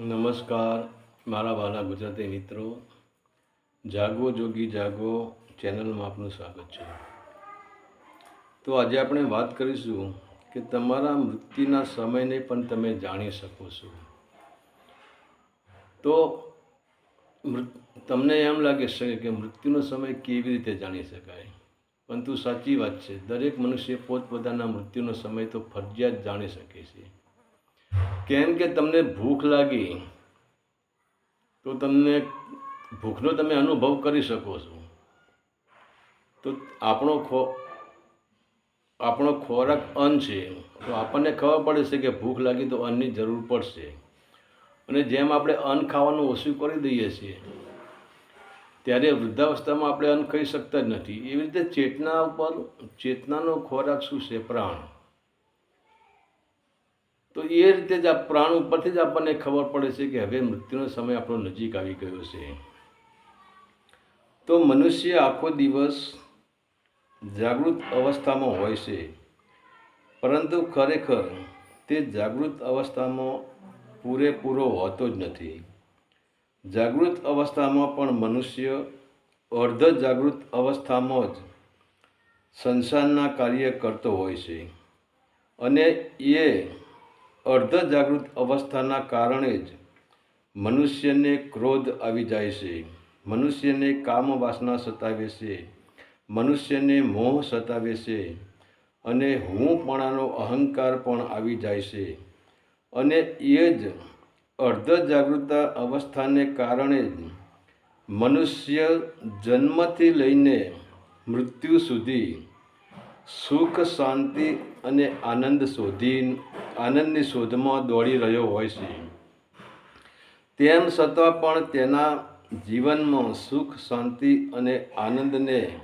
નમસ્કાર, મારા વાલા ગુજરાતી મિત્રો. જાગો, જોગી જાગો, ચેનલમાં આપનું સ્વાગત છે. તો આજે આપણે વાત કરીશું કે તમારા મૃત્યુના સમયને પણ તમે જાણી શકો છો. તો તમને એમ લાગે છે કે મૃત્યુનો સમય કેવી રીતે જાણી શકાય? પરંતુ સાચી વાત છે. દરેક મનુષ્ય પોતપોતાના મૃત્યુનો સમય તો ફરજિયાત જાણી શકે છે. કેમ કે તમને ભૂખ લાગી, તો તમને ભૂખનો તમે અનુભવ કરી શકો છો. તો આપણો ખો, આપણો ખોરાક અન્ન છે, તો આપણને ખબર પડે છે કે ભૂખ લાગી તો અન્નની જરૂર પડશે. અને જેમ આપણે અન્ન ખાવાનું ઓછું કરી દઈએ છીએ, ત્યારે વૃદ્ધાવસ્થામાં આપણે અન્ન ખાઈ શકતા જ નથી. એવી રીતે ચેતના ઉપર, ચેતનાનો ખોરાક શું છે? પ્રાણ. તો એ રીતે જ આ પ્રાણ ઉપરથી જ આપણને ખબર પડે છે કે હવે મૃત્યુનો સમય આપણો નજીક આવી ગયો છે. તો મનુષ્ય આખો દિવસ જાગૃત અવસ્થામાં હોય છે. પરંતુ ખરેખર તે જાગૃત અવસ્થામાં પૂરેપૂરો હોતો જ નથી. જાગૃત અવસ્થામાં પણ મનુષ્ય અર્ધ જાગૃત અવસ્થામાં જ સંસારના કાર્ય કરતો હોય છે. અને એ અર્ધ જાગૃત અવસ્થાના કારણે જ મનુષ્યને ક્રોધ આવી જાય છે. મનુષ્યને કામ વાસના સતાવે છે. મનુષ્યને મોહ સતાવે છે અને હુંપણાનો અહંકાર પણ આવી જાય છે. અને એ જ અર્ધ જાગૃત અવસ્થાને કારણે જ મનુષ્ય જન્મથી લઈને મૃત્યુ સુધી સુખ, શાંતિ અને આનંદ શોધી આનંદની શોધમાં દોડી રહ્યો હોય છે. તેમ છતાં પણ તેના જીવનમાં સુખ, શાંતિ અને આનંદને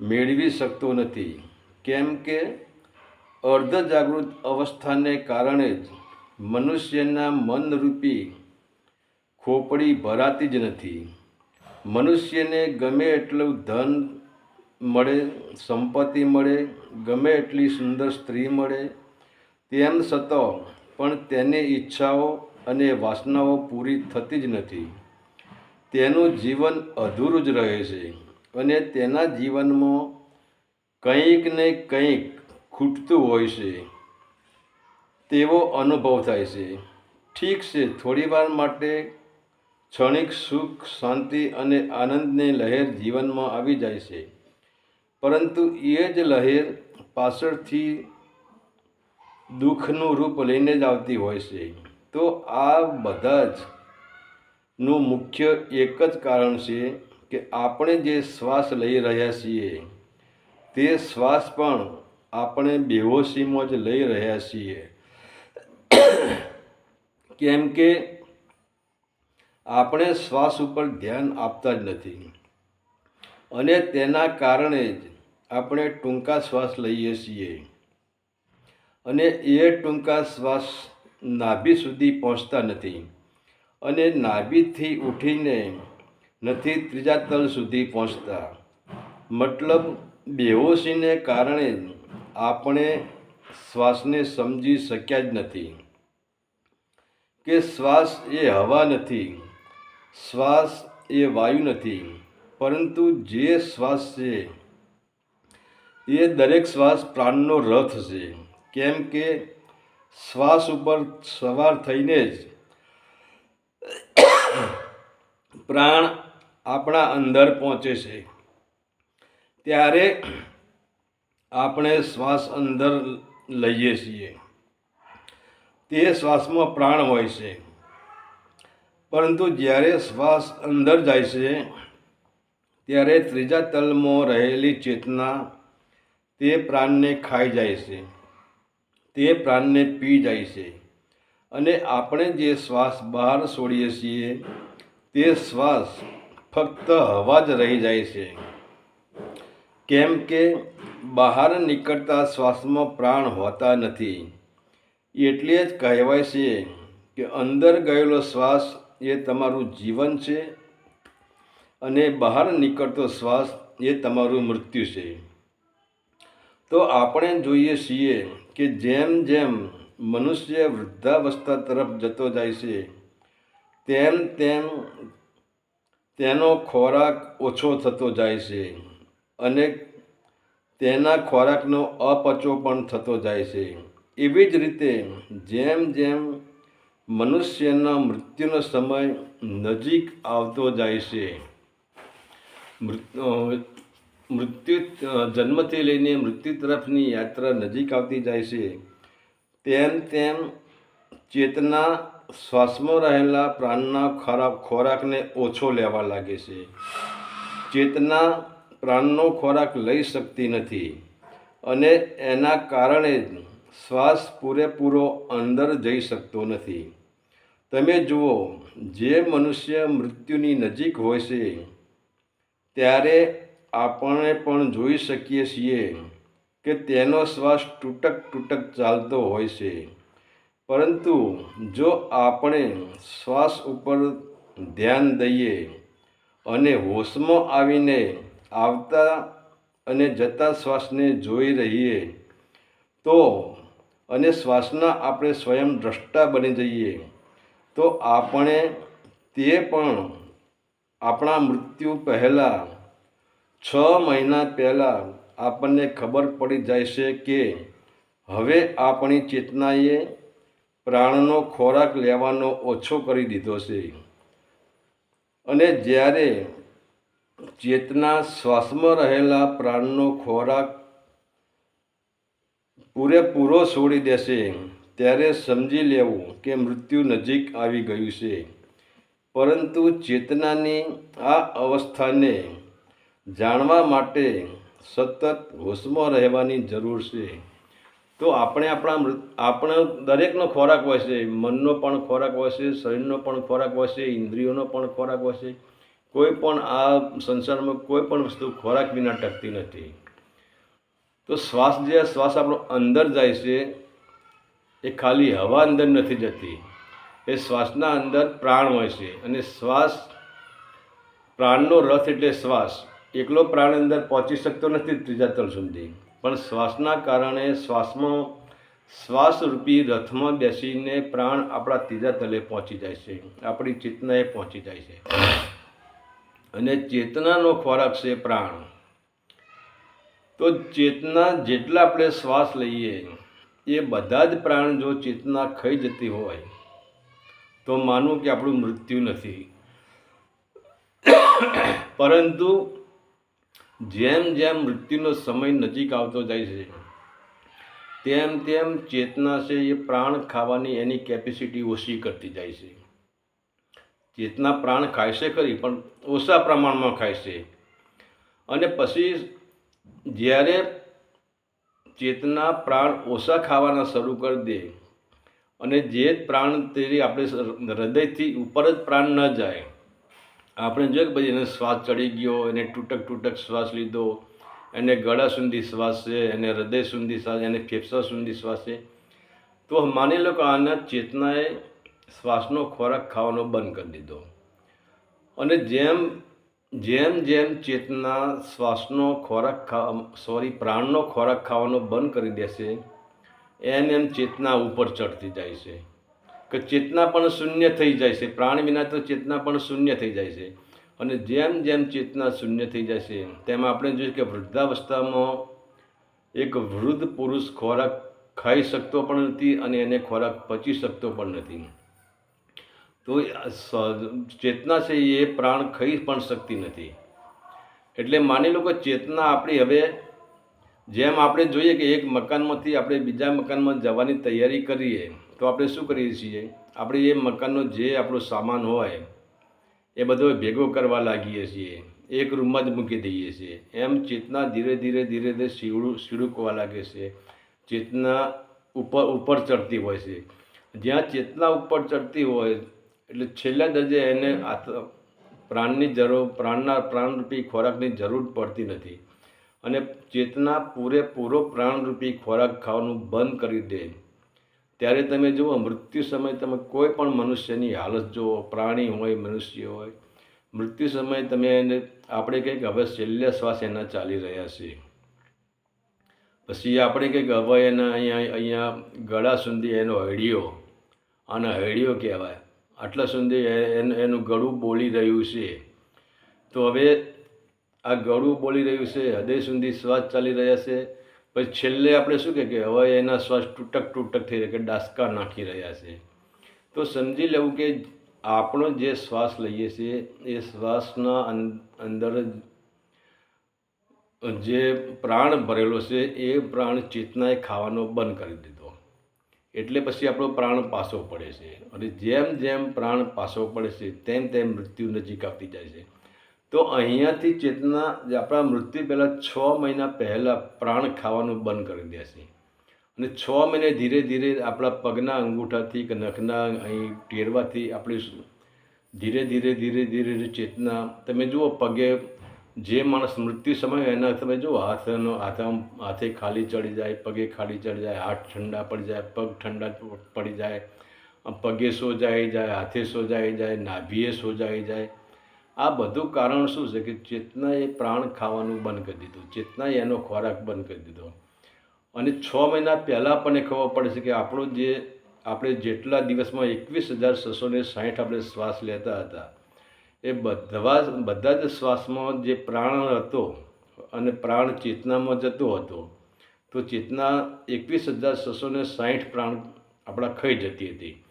મેળવી શકતો નથી. કેમ કે અર્ધ જાગૃત અવસ્થાને કારણે જ મનુષ્યના મનરૂપી ખોપડી ભરાતી જ નથી. મનુષ્યને ગમે એટલું ધન મળે, સંપત્તિ મળે, ગમે એટલી સુંદર સ્ત્રી મળે તેમ છતાં પણ તેની ઈચ્છાઓ અને વાસનાઓ પૂરી થતી જ નથી. તેનું જીવન અધૂરું જ રહે છે અને તેના જીવનમાં કંઈક ને કંઈક ખૂટતું હોય છે. તેવો અનુભવ થાય છે. ઠીક છે થોડીવાર માટે ક્ષણિક સુખ, શાંતિ અને આનંદની લહેર જીવનમાં આવી જાય છે. પરંતુ એ જ લહેર પાછળથી દુઃખનું રૂપ લઈને જ આવતી હોય છે. તો આ બધા જ નું મુખ્ય એક જ કારણ છે કે આપણે જે શ્વાસ લઈ રહ્યા છીએ, તે શ્વાસ પણ આપણે બેહોશીમાં જ લઈ રહ્યા છીએ. કેમ કે આપણે શ્વાસ ઉપર ધ્યાન આપતા જ નથી. અને તેના કારણે જ આપણે ટૂંકા શ્વાસ લઈએ છીએ. અને એ ટૂંકા શ્વાસ નાભી સુધી પહોંચતા નથી. અને નાભીથી ઉઠીને નથી ત્રીજા તલ સુધી પહોંચતા. મતલબ બેહોશીને કારણે આપણે શ્વાસને સમજી શક્યા જ નથી. કે શ્વાસ એ હવા નથી, શ્વાસ એ વાયુ નથી, પરંતુ જે શ્વાસ છે, એ દરેક શ્વાસ પ્રાણનો રથ છે. કેમ કે શ્વાસ ઉપર સવાર થઈને જ પ્રાણ આપણા અંદર પહોંચે છે. ત્યારે આપણે શ્વાસ અંદર લઈએ છીએ. તે શ્વાસમાં પ્રાણ હોય છે. પરંતુ જ્યારે શ્વાસ અંદર જાય છે, ત્યારે ત્રીજા તલમાં રહેલી ચેતના તે પ્રાણને ખાઈ જાય છે. તે પ્રાણને પી જાય છે. અને આપણે જે શ્વાસ બહાર છોડીએ છીએ, તે શ્વાસ ફક્ત હવા જ રહી જાય છે. કેમ કે બહાર નીકળતા શ્વાસમાં પ્રાણ હોતા નથી. એટલે જ કહેવાય છે કે અંદર ગયેલો શ્વાસ એ તમારું જીવન છે અને બહાર નીકળતો શ્વાસ એ તમારું મૃત્યુ છે. તો આપણે જોઈએ છીએ કે જેમ જેમ મનુષ્ય વૃદ્ધાવસ્થા તરફ જતો જાય છે, તેમ તેમ તેનો ખોરાક ઓછો થતો જાય છે અને તેના ખોરાકનો અપચો પણ થતો જાય છે. એવી જ રીતે જેમ જેમ મનુષ્યના મૃત્યુનો સમય નજીક આવતો જાય છે મૃત્યુ મૃત્યુ જન્મથી લઈને મૃત્યુ તરફની યાત્રા નજીક આવતી જાય છે, તેમ તેમ ચેતના શ્વાસમાં રહેલા પ્રાણના ખરાબ ખોરાકને ઓછો લેવા લાગે છે. ચેતના પ્રાણનો ખોરાક લઈ શકતી નથી અને એના કારણે જ શ્વાસ પૂરેપૂરો અંદર જઈ શકતો નથી. તમે જુઓ, જે મનુષ્ય મૃત્યુની નજીક હોય છે, ત્યારે આપણે પણ જોઈ શકીએ છીએ કે તેનો શ્વાસ તૂટક તૂટક ચાલતો હોય છે. પરંતુ જો આપણે શ્વાસ ઉપર ધ્યાન દઈએ અને હોશમાં આવીને આવતા અને જતા શ્વાસને જોઈ રહીએ, તો અને શ્વાસના આપણે સ્વયં દ્રષ્ટા બની જઈએ, તો આપણે તે પણ આપણા મૃત્યુ પહેલાં છ મહિના પહેલાં આપણને ખબર પડી જાય છે કે હવે આપણી ચેતનાએ પ્રાણનો ખોરાક લેવાનો ઓછો કરી દીધો છે. અને જ્યારે ચેતના શ્વાસમાં રહેલા પ્રાણનો ખોરાક પૂરેપૂરો છોડી દેશે, ત્યારે સમજી લેવું કે મૃત્યુ નજીક આવી ગયું છે. પરંતુ ચેતનાની આ અવસ્થાને જાણવા માટે સતત હોશમાં રહેવાની જરૂર છે. તો આપણે આપણા આપણે દરેકનો ખોરાક હોય છે મનનો પણ ખોરાક હોય છે શરીરનો પણ ખોરાક હોય છે ઇન્દ્રિયોનો પણ ખોરાક હોય છે કોઈ પણ આ સંસારમાં કોઈ પણ વસ્તુ ખોરાક વિના ટકતી નથી. તો શ્વાસ જે શ્વાસ આપણો અંદર જાય છે, એ ખાલી હવા અંદર નથી જતી. એ શ્વાસના અંદર પ્રાણ હોય છે. અને શ્વાસ પ્રાણનો રથ એટલે શ્વાસ. એકલો પ્રાણ અંદર પહોંચી શકતો નથી ત્રીજા તલ સુધી. પણ શ્વાસના કારણે શ્વાસમાં શ્વાસરૂપી રથમાં બેસીને પ્રાણ આપણા ત્રીજા તલે પહોંચી જાય છે. આપણી ચેતનાએ પહોંચી જાય છે. અને ચેતનાનો ખોરાક છે પ્રાણ. તો ચેતના જેટલા આપણે શ્વાસ લઈએ, એ બધા જ પ્રાણ જો ચેતના ખાઈ જતી હોય, તો માનવું કે આપણું મૃત્યુ નથી. પરંતુ જેમ જેમ મૃત્યુનો સમય નજીક આવતો જાય છે, તેમ તેમ ચેતના છે એ પ્રાણ ખાવાની એની કેપેસિટી ઓછી કરતી જાય છે. ચેતના પ્રાણ ખાય છે ખરી, પણ ઓછા પ્રમાણમાં ખાય છે. અને પછી જ્યારે ચેતના પ્રાણ ઓછા ખાવાના શરૂ કરી દે અને જે પ્રાણ તે આપણે હૃદયથી ઉપર જ પ્રાણ ન જાય આપણે જોઈએ કે ભાઈ એને શ્વાસ ચડી ગયો, એને તૂટક તૂટક શ્વાસ લીધો, એને ગળા સુધી શ્વાસ છે, એને હૃદય સુધી શ્વાસ એને ફેફસા સુધી શ્વાસ છે. તો માની લો કે આના ચેતનાએ શ્વાસનો ખોરાક ખાવાનો બંધ કરી દીધો. અને જેમ જેમ જેમ ચેતના શ્વાસનો ખોરાક ખા, સોરી, પ્રાણનો ખોરાક ખાવાનો બંધ કરી દેશે, એમ એમ ચેતના ઉપર ચડતી જાય છે. કે ચેતના પણ શૂન્ય થઈ જાય છે. પ્રાણ વિના તો ચેતના પણ શૂન્ય થઈ જાય છે. અને જેમ જેમ ચેતના શૂન્ય થઈ જાય છે, તેમ આપણે જોઈએ કે વૃદ્ધાવસ્થામાં એક વૃદ્ધ પુરુષ ખોરાક ખાઈ શકતો પણ નથી અને એને ખોરાક પચી શકતો પણ નથી. તો ચેતના છે એ પ્રાણ ખાઈ પણ શકતી નથી. એટલે માની લો કે ચેતના આપણી હવે જેમ આપણે જોઈએ કે એક મકાનમાંથી આપણે બીજા મકાનમાં જવાની તૈયારી કરીએ તો આપણે શું કરીએ છીએ? આપણે એ મકાનનો જે આપણો સામાન હોય, એ બધો ભેગો કરવા લાગીએ છીએ. એક રૂમમાં જ મૂકી દઈએ છીએ. એમ ચેતના ધીરે ધીરે ધીરે ધીરે સીવડું સીડુકવા લાગે છે. ચેતના ઉપર ઉપર ચડતી હોય છે. જ્યાં ચેતના ઉપર ચડતી હોય, એટલે છેલ્લા દરજે એને આ પ્રાણની જરૂર, પ્રાણના, પ્રાણરૂપી ખોરાકની જરૂર પડતી નથી. અને ચેતના પૂરેપૂરો પ્રાણરૂપી ખોરાક ખાવાનું બંધ કરી દે. ત્યારે તમે જુઓ, મૃત્યુ સમયે તમે કોઈ પણ મનુષ્યની હાલત જુઓ, પ્રાણી હોય, મનુષ્ય હોય, મૃત્યુ સમયે તમે એને, આપણે કંઈક હવે છેલ્લે શ્વાસ એના ચાલી રહ્યા છે. પછી આપણે કંઈક હવે એના અહીંયા અહીંયા ગળા સુધી એનો હૈડિયો અને હૈડિયો કહેવાય. આટલા સુધી એનું ગળું બોલી રહ્યું છે. તો હવે આ ગળું બોલી રહ્યું છે, હૃદય સુધી શ્વાસ ચાલી રહ્યા છે. પછી છેલ્લે આપણે શું કહે કે હવે એના શ્વાસ તૂટક તૂટક થઈ રહ્યા કે ડાસકા નાખી રહ્યા છે. તો સમજી લેવું કે આપણો જે શ્વાસ લઈએ છીએ, એ શ્વાસના અંદર જે પ્રાણ ભરેલો છે, એ પ્રાણ ચેતનાએ ખાવાનો બંધ કરી દીધો. એટલે પછી આપણો પ્રાણ પાછો પડે છે. અને જેમ જેમ પ્રાણ પાછો પડે છે, તેમ તેમ મૃત્યુ નજીક આવતી જાય છે. તો અહીંયાથી ચેતના આપણા મૃત્યુ પહેલાં છ મહિના પહેલાં પ્રાણ ખાવાનું બંધ કરી દે છે. અને છ મહિને ધીરે ધીરે આપણા પગના અંગૂઠાથી કે નખના અહીં ટેરવાથી આપણી ધીરે ધીરે ધીરે ધીરે ચેતના, તમે જુઓ પગે જે માણસ મૃત્યુ સમય એના તમે જુઓ, હાથનો હાથ આમ હાથે ખાલી ચડી જાય, પગે ખાલી ચડી જાય, હાથ ઠંડા પડી જાય, પગ ઠંડા પડી જાય, પગે સોજાઈ જાય, હાથે સોજાઈ જાય, નાભીએ સોજાઈ જાય આ બધું કારણ શું છે કે ચેતનાએ પ્રાણ ખાવાનું બંધ કરી દીધું. ચેતનાએ એનો ખોરાક બંધ કરી દીધો. અને છ મહિના પહેલાં આપણને ખબર પડે છે કે આપણો જે, આપણે જેટલા દિવસમાં એકવીસ હજાર છસો ને સાહીઠ આપણે શ્વાસ લેતા હતા, એ બધા બધા જ શ્વાસમાં જે પ્રાણ હતો અને પ્રાણ ચેતનામાં જતો હતો, તો ચેતના એકવીસ હજાર છસો ને સાહીઠ પ્રાણ આપણા ખાઈ જતી હતી.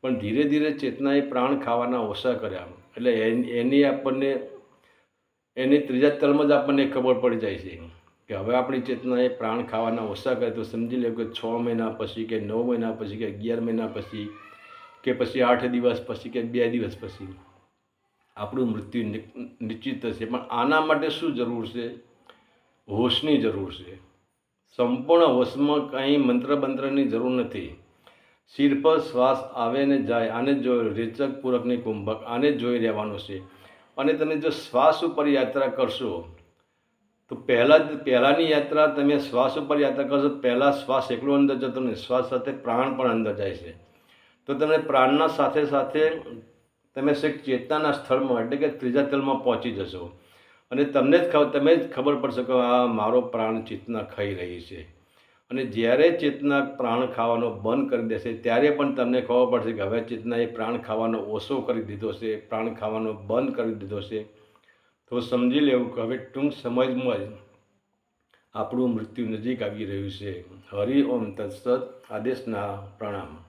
પણ ધીરે ધીરે ચેતનાએ પ્રાણ ખાવાના ઓછા કર્યા. એટલે એન- આપણને, એની ત્રીજા તલમાં જ આપણને ખબર પડી જાય છે કે હવે આપણી ચેતનાએ પ્રાણ ખાવાના ઓછા કરે તો સમજી લે કે છ મહિના પછી કે નવ મહિના પછી કે અગિયાર મહિના પછી કે પછી આઠ દિવસ પછી કે બે દિવસ પછી આપણું મૃત્યુ નિશ્ચિત થશે. પણ આના માટે શું જરૂર છે? હોશની જરૂર છે. સંપૂર્ણ હોશમાં કંઈ મંત્ર બંત્રની જરૂર નથી. શિર પર શ્વાસ આવે ને જાય, આને જ રેચક પૂરકની કુંભક, આને જોઈ રહેવાનું છે. અને તમે જો શ્વાસ ઉપર યાત્રા કરશો, તો પહેલાં જ, પહેલાંની યાત્રા તમે શ્વાસ ઉપર યાત્રા કરશો, પહેલાં શ્વાસ એકલો અંદર જતો નહીં, શ્વાસ સાથે પ્રાણ પણ અંદર જાય છે. તો તમે પ્રાણના સાથે સાથે તમે શેક ચેતનાના સ્થળમાં એટલે કે ત્રીજા તલમાં પહોંચી જશો. અને તમને જ ખબર, તમે જ ખબર પડશે કે, આ મારો પ્રાણ ચેતના ખાઈ રહી છે. અને જ્યારે ચેતના પ્રાણ ખાવાનો બંધ કરી દેશે, ત્યારે પણ તમને ખબર પડશે કે હવે ચેતનાએ પ્રાણ ખાવાનો ઓછો કરી દીધો છે, પ્રાણ ખાવાનો બંધ કરી દીધો છે. તો સમજી લેવું કે હવે ટૂંક સમયમાં જ આપણું મૃત્યુ નજીક આવી રહ્યું છે. હરિ ઓમ તત્સત આદેશના પ્રણામ.